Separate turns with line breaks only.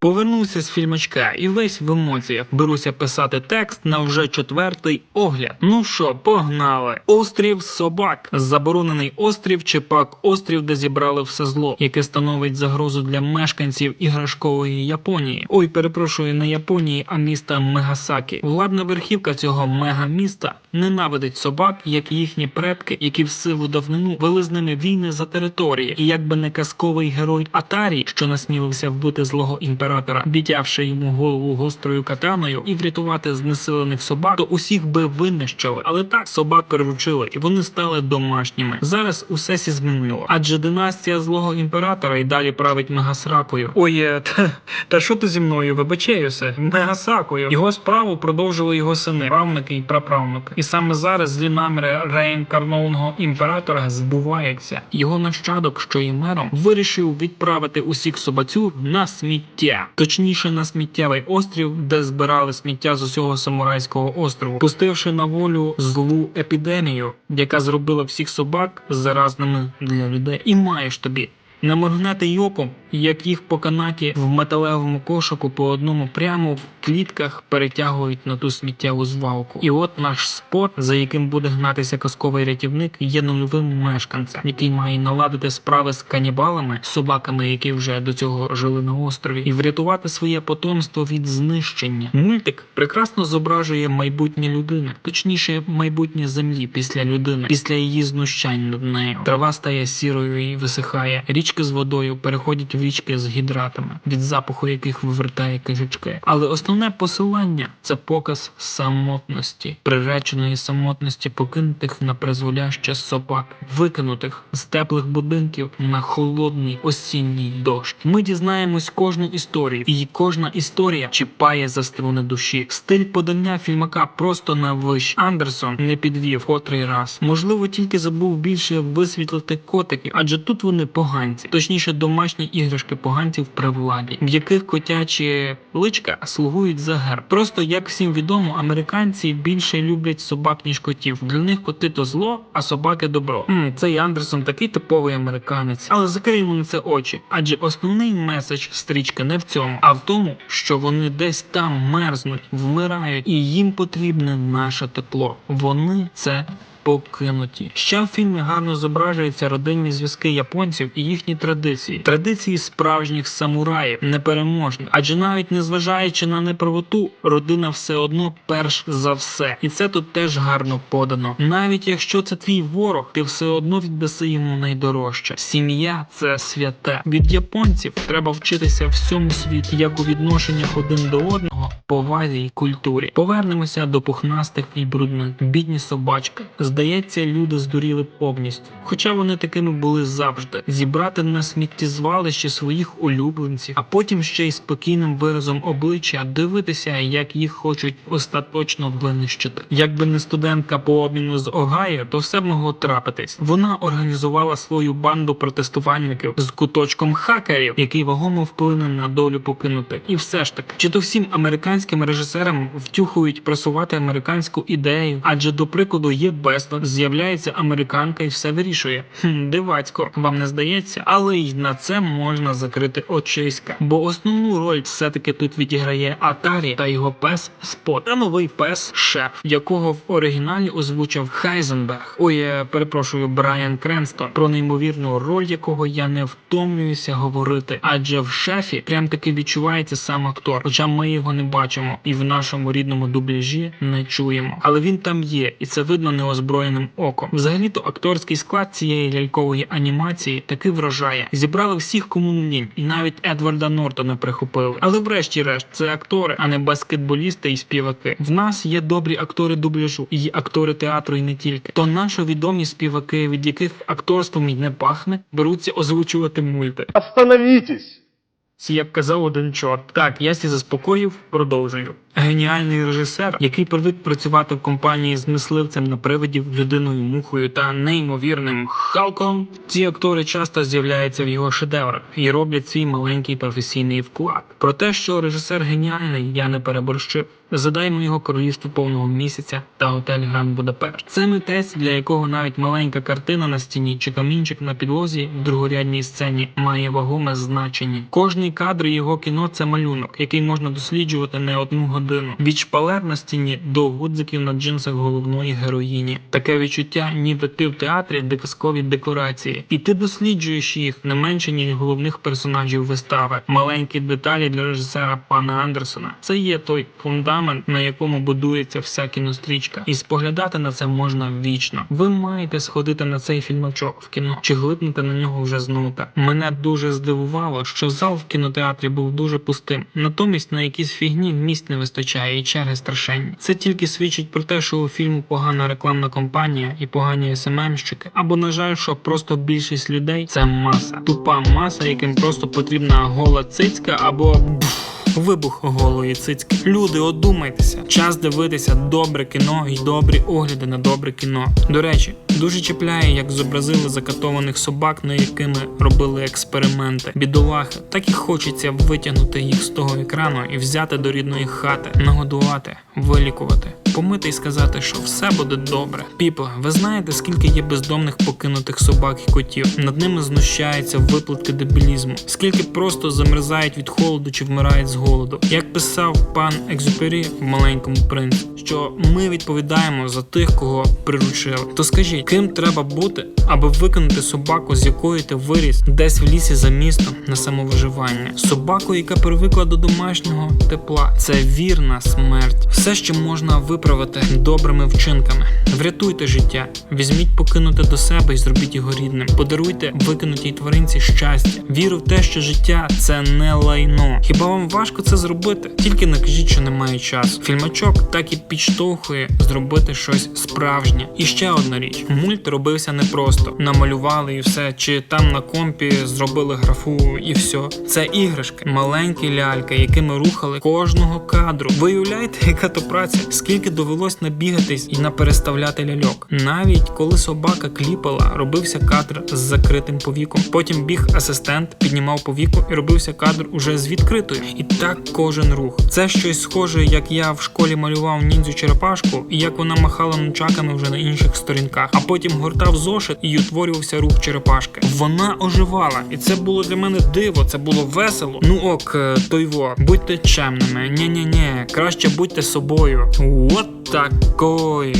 Повернувся з фільмачка і весь в емоціях. Беруся писати текст на вже четвертий огляд. Ну що, погнали. Острів собак. Заборонений острів чи пак острів, де зібрали все зло, яке становить загрозу для мешканців іграшкової Японії. Ой, перепрошую, не Японії, а міста Мегасакі. Владна верхівка цього мегаміста ненавидить собак, як їхні предки, які в сиву давнину вели з ними війни за території. І якби не казковий герой Атарі, що насмілився вбити злого імператора, відтявши йому голову гострою катаною і врятувати знесилених собак, то усіх би винищили. Але так собак приручили, і вони стали домашніми. Зараз усе сі змінило. Адже династія злого імператора і далі править Мегасракою. Ой, е, та, що ти зі мною? Вибачаюся, Мегасакою. Його справу продовжили його сини, правнуки і праправнуки. І саме зараз злі наміри реінкарнованого імператора збуваються. Його нащадок, що є мером, вирішив відправити усіх собацю на сміття, точніше на сміттєвий острів, де збирали сміття з усього самурайського острову, пустивши на волю злу епідемію, яка зробила всіх собак заразними для людей. І маєш тобі. Не моргнати й як їх по канаті в металевому кошику по одному прямо в клітках перетягують на ту сміттєву звалку. І от наш спот, за яким буде гнатися казковий рятівник, є нульовим мешканцем, який має наладити справи з канібалами, собаками, які вже до цього жили на острові, і врятувати своє потомство від знищення. Мультик прекрасно зображує майбутнє людини, точніше, майбутнє землі після людини, після її знущань над нею. Трава стає сірою і висихає. Річки з водою переходять річки з гідратами, від запаху яких вивертає кишечки. Але основне посилання це показ самотності, приреченої самотності покинутих на призволяще собак, викинутих з теплих будинків на холодний осінній дощ. Ми дізнаємось кожну історію, і кожна історія чіпає за струни душі. Стиль подання фільмака просто на вищ. Андерсон не підвів котрий раз. Можливо, тільки забув більше висвітлити котиків, адже тут вони поганці, точніше, домашні іграшки поганців при владі, в яких котячі личка слугують за герб. Просто як всім відомо, американці більше люблять собак ніж котів. Для них коти то зло, а собаки добро. М, цей Андерсон такий типовий американець, але закриємо на це очі. Адже основний меседж стрічки не в цьому, а в тому, що вони десь там мерзнуть, вмирають, і їм потрібне наше тепло. Вони це. Покинуті ще в фільмі гарно зображуються родинні зв'язки японців і їхні традиції, традиції справжніх самураїв непереможні. Адже навіть незважаючи на неправоту, родина все одно перш за все, і це тут теж гарно подано. Навіть якщо це твій ворог, ти все одно віддаси йому найдорожче. Сім'я це святе. Від японців треба вчитися всьому світі, як у відношеннях один до одного, повазі і культурі. Повернемося до пухнастих і брудних. Бідні собачки. Здається, люди здуріли повністю. Хоча вони такими були завжди. Зібрати на сміттєзвалище своїх улюбленців, а потім ще й спокійним виразом обличчя дивитися, як їх хочуть остаточно винищити. Якби не студентка по обміну з Огайо, то все могло трапитись. Вона організувала свою банду протестувальників з куточком хакерів, який вагомо вплине на долю покинутих. І все ж таки, чи то всім американським режисерам втюхують просувати американську ідею, адже до прикладу є безлад, з'являється американка і все вирішує. Хм, дивацько, вам не здається, але й на це можна закрити очиська. Бо основну роль все-таки тут відіграє Атарі та його пес Спот, а новий пес шеф, якого в оригіналі озвучив Хайзенберг. Ой, я перепрошую, Брайан Кренстон, про неймовірну роль якого я не втомлююся говорити. Адже в шефі прям таки відчувається сам актор, хоча ми його не бачимо і в нашому рідному дубляжі не чуємо. Але він там є, і це видно неозброєним оком. Взагалі-то акторський склад цієї лялькової анімації таки вражає. Зібрали всіх кому і навіть Едварда Нортона прихопили. Але врешті-решт це актори, а не баскетболісти і співаки. В нас є добрі актори дубляжу, і актори театру, і не тільки. То наші відомі співаки, від яких акторством і не пахне, беруться озвучувати мульти.
Остановитесь!
Ці я б казав один чорт. Так, я сі заспокоїв, продовжую. Геніальний режисер, який привик працювати в компанії з мисливцем на привидів, людиною мухою та неймовірним Халком. Ці актори часто з'являються в його шедеврах і роблять свій маленький професійний вклад. Про те, що режисер геніальний, я не переборщив. Задаймо його королівство повного місяця та готель Гранд Будапешт. Це митець, для якого навіть маленька картина на стіні чи камінчик на підлозі в другорядній сцені має вагоме значення. Кожний кадр його кіно це малюнок, який можна досліджувати не одну годину. Від шпалер на стіні до гудзиків на джинсах головної героїні. Таке відчуття, ніби ти в театрі, де казкові декорації, і ти досліджуєш їх не менше ніж головних персонажів вистави. Маленькі деталі для режисера пана Андерсона. Це є той фундамент, на якому будується вся кінострічка, і споглядати на це можна вічно. Ви маєте сходити на цей фільмачок в кіно чи глипнути на нього вже знову. Мене дуже здивувало, що зал в кінотеатрі був дуже пустим. Натомість на якісь фігні місць не вистачає і черги страшенні. Це тільки свідчить про те, що у фільму погана рекламна кампанія і погані СММщики. Або на жаль, що просто більшість людей це маса, тупа маса, яким просто потрібна гола цицька або. Вибух голої цицьки. Люди, одумайтеся. Час дивитися добре кіно і добрі огляди на добре кіно. До речі, дуже чіпляє, як зобразили закатованих собак, на якими робили експерименти. Бідолахи, так і хочеться витягнути їх з того екрану і взяти до рідної хати, нагодувати, вилікувати. Помити і сказати, що все буде добре. Піпо, ви знаєте, скільки є бездомних покинутих собак і котів? Над ними знущаються виплатки дебілізму, скільки просто замерзають від холоду чи вмирають з голоду. Як писав пан Екзюпері в маленькому принці, що ми відповідаємо за тих, кого приручили. То скажіть, ким треба бути, аби виконати собаку, з якої ти виріс десь в лісі за містом на самовиживання? Собаку, яка привикла до домашнього тепла. Це вірна смерть. Все, що можна виправити добрими вчинками. Врятуйте життя, візьміть покинуте до себе і зробіть його рідним. Подаруйте викинутій тваринці щастя. Віру в те, що життя це не лайно. Хіба вам важко це зробити? Тільки не кажіть, що немає часу. Фільмачок так і підштовхує зробити щось справжнє. І ще одна річ: мульт робився непросто. Намалювали і все, чи там на компі зробили графу і все. Це іграшки, маленькі ляльки, якими рухали кожного кадру. Виявляєте, яка то праця? Скільки довелось набігатись і напереставляти ляльок. Навіть коли собака кліпала, робився кадр з закритим повіком. Потім біг асистент, піднімав повіку і робився кадр уже з відкритою. І так кожен рух. Це щось схоже, як я в школі малював ніндзю черепашку, і як вона махала нунчаками вже на інших сторінках, а потім гортав зошит і утворювався рух черепашки. Вона оживала, і це було для мене диво, це було весело. Ну ок, е, тойво, будьте чемними. Ні, ні, ні, краще будьте собою. От такое.